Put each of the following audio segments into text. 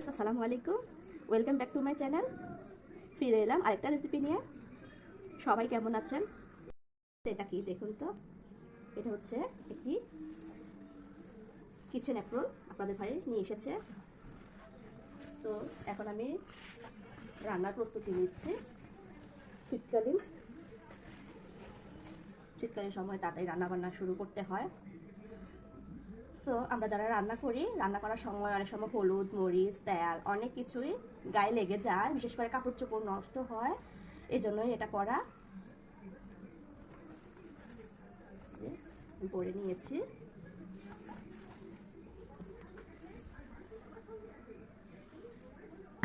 Viewers, আসসালামু আলাইকুম। Welcome back to my channel ফিরে এলাম আরেকটা রেসিপি নিয়ে। সবাই কেমন আছেন? এটা কি দেখুন তো। এটা হচ্ছে একটি কিচেন অ্যাপ্রোল আপনাদের ভাই নিয়ে এসেছে। তো এখন আমি রান্নার প্রস্তুতি নিচ্ছি। শীতকালীন শীতকালীন সময় তাড়াতাড়ি রান্না বান্না শুরু করতে হয়। তো আমরা যারা রান্না করি, রান্না করার সময় অনেক সময় হলুদ, মরিচ, তেল অনেক কিছুই গায়ে লেগে যায়, বিশেষ করে কাপড় চোপড় নষ্ট হয় এই জন্যই এটা করা। করে নিয়েছি।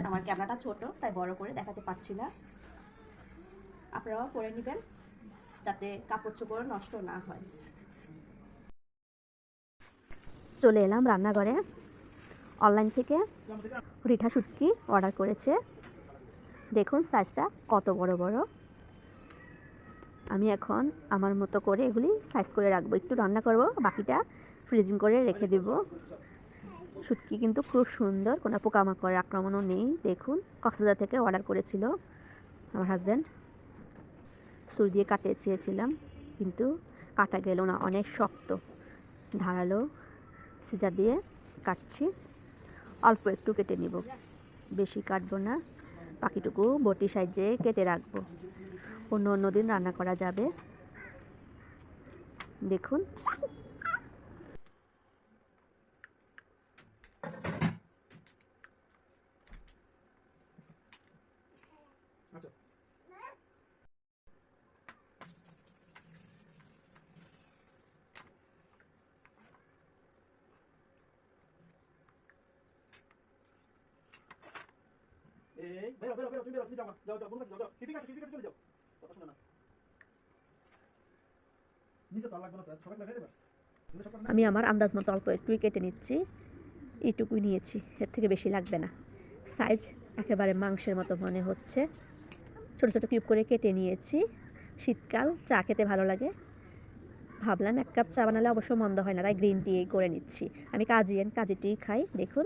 আমার ক্যামেরাটা ছোট, তাই বড় করে দেখাতে পাচ্ছি না। আপনারাও করে নেবেন, যাতে কাপড় চোপড় নষ্ট না হয়। চলে এলাম রান্নাঘরে। অনলাইন থেকে রিঠা শুটকি অর্ডার করেছে। দেখুন সাইজটা কত বড় বড়। আমি এখন আমার মতো করে এগুলি সাইজ করে রাখব। একটু রান্না করব, বাকিটা ফ্রিজিং করে রেখে দেব। শুটকি কিন্তু খুব সুন্দর, কোনো পোকামাকড়ের আক্রমণও নেই। দেখুন, কক্সবাজার থেকে অর্ডার করেছিল আমার হাজব্যান্ড সুর দিয়ে কাটে চেয়েছিলাম কিন্তু কাটা গেল না, অনেক শক্ত, ধারালো। সিজার দিয়ে কাটছি। অল্প একটু কেটে নিব। বেশি কাটবো না। পাখিটুকু বটি সাইজে কেটে রাখব। অন্য অন্য দিন রান্না করা যাবে। দেখুন। বেরো বেরো বেরো, তুমি বেরো, তুমি যাও যাও যাও কাছে যাও যাও। চলে যাও। কথা না। আমি আমার আন্দাজ মতো অল্প একটুই কেটে নিচ্ছি। এইটুকুই নিয়েছি, এর থেকে বেশি লাগবে না। সাইজ একেবারে মাংসের মতো মনে হচ্ছে। ছোটো ছোটো কিউব করে কেটে নিয়েছি। শীতকাল, চা খেতে ভালো লাগে। ভাবলাম এক কাপ চা বানালে অবশ্য মন্দ হয় না, তাই গ্রিন টি করে নিচ্ছি। আমি কাজিয়েন কাজি টি খাই, দেখুন।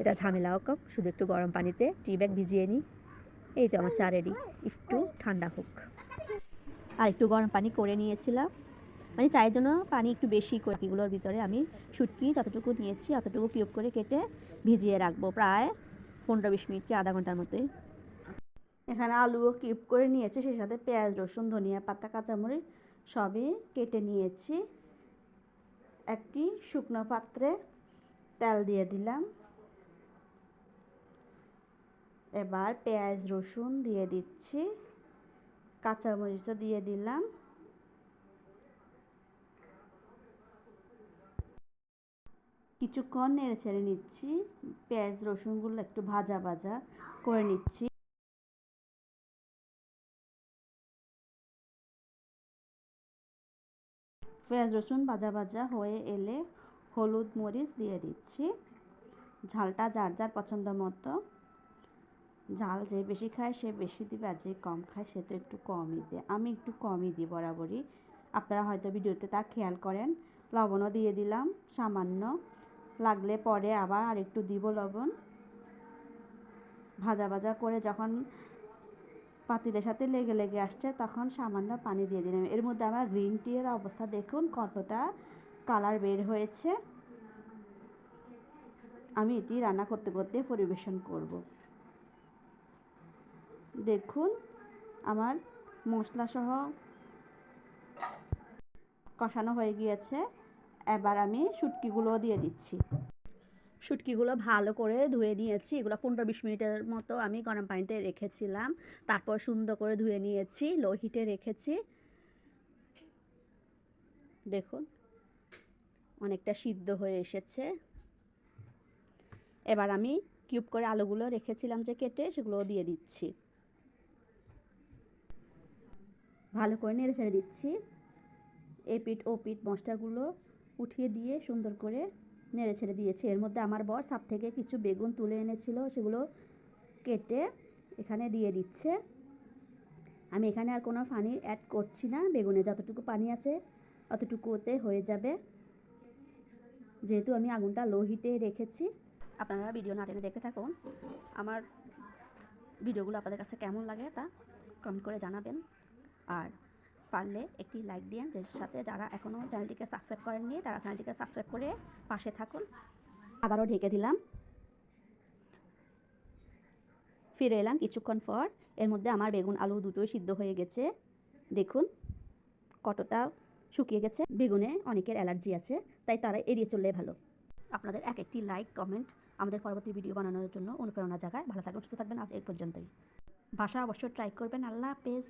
এটা ঝামেলাও কম শুধু একটু গরম পানিতে টি ব্যাগ ভিজিয়ে নিই। এই তো আমার চা রেডি একটু ঠান্ডা হোক। আর একটু গরম পানি করে নিয়েছিলাম। মানে চায়ের জন্য পানি একটু বেশি করে, এগুলোর ভিতরে আমি শুটকি যতটুকু নিয়েছি, অতটুকু কিউব করে কেটে ভিজিয়ে রাখব প্রায় পনেরো বিশ মিনিট কি আধা ঘণ্টার মতোই। এখানে আলুও কিউব করে নিয়েছি, সেই সাথে পেঁয়াজ, রসুন, ধনিয়া পাতা, কাঁচামরিচ সবই কেটে নিয়েছি। একটি শুকনো পাত্রে তেল দিয়ে দিলাম। এবার পেঁয়াজ রসুন দিয়ে দিচ্ছি, কাঁচামরিচও দিয়ে দিলাম। কিছুক্ষণ নেড়ে ছেড়ে নিচ্ছি, পেঁয়াজ রসুনগুলো একটু ভাজা ভাজা করে নিচ্ছি। পেঁয়াজ রসুন ভাজা ভাজা হয়ে এলে হলুদ মরিচ দিয়ে দিচ্ছি, ঝালটা যার যার পছন্দ মতো। ঝাল যে বেশি খায়, সে বেশি দিবে আর যে কম খায়, সে তো একটু কমই দেয়। আমি একটু কমই দিই বরাবরই। আপনারা হয়তো ভিডিওতে তা খেয়াল করেন। লবণও দিয়ে দিলাম, সামান্য। লাগলে পরে আবার আর একটু দিব লবণ। ভাজা ভাজা করে যখন পাতিলের সাথে লেগে লেগে আসছে, তখন সামান্য পানি দিয়ে দিলাম। এর মধ্যে আমার গ্রিন টি এর অবস্থা দেখুন, কতটা কালার বের হয়েছে। আমি এটি রান্না করতে করতে পরিবেশন করব। দেখুন, আমার মশলা সহ কষানো হয়ে গিয়েছে। এবার আমি শুটকিগুলো দিয়ে দিচ্ছি। শুটকিগুলো ভালো করে ধুয়ে নিয়েছি। এগুলো পনেরো বিশ মিনিটের মতো আমি গরম পানিতে রেখেছিলাম। তারপর সুন্দর করে ধুয়ে নিয়েছি, লো হিটে রেখেছি। দেখুন, অনেকটা সিদ্ধ হয়ে এসেছে। এবার আমি কিউব করে আলুগুলো রেখেছিলাম যে কেটে সেগুলো দিয়ে দিচ্ছি। ভালো করে নেড়ে ছেড়ে দিচ্ছি। এ পিঠ, ও পিঠ মশলাগুলো উঠিয়ে দিয়ে সুন্দর করে নেড়ে ছেড়ে দিয়েছি। এর মধ্যে আমার বর সাপ থেকে কিছু বেগুন তুলে এনেছিল, সেগুলো কেটে এখানে দিয়ে দিচ্ছে। আমি এখানে আর কোনো পানি অ্যাড করছি না, বেগুনে যতটুকু পানি আছে অতটুকুতে হয়ে যাবে। যেহেতু আমি আগুনটা লো হিটে রেখেছি, আপনারা ভিডিও না টেনে দেখতে থাকুন। আমার ভিডিওগুলো আপনাদের কাছে কেমন লাগে তা কমেন্ট করে জানাবেন। আর পারলে একটি লাইক দিন এর সাথে যারা এখনও চ্যানেলটিকে সাবস্ক্রাইব করেননি, তারা চ্যানেলটিকে সাবস্ক্রাইব করে পাশে থাকুন। আবারও ঢেকে দিলাম। ফিরে এলাম কিছুক্ষণ পর। এর মধ্যে আমার বেগুন আলু দুটোই সিদ্ধ হয়ে গেছে। দেখুন কতটা শুকিয়ে গেছে। বেগুনে অনেকের অ্যালার্জি আছে, তাই তারা এড়িয়ে চললে ভালো। আপনাদের এক একটি লাইক কমেন্ট আমাদের পরবর্তী ভিডিও বানানোর জন্য অনুপ্রেরণা জাগায়। ভালো থাকবেন, সুস্থ থাকবেন। আজ এই পর্যন্তই। ভাষা অবশ্যই ট্রাই করবেন। আল্লাহ হাফেজ।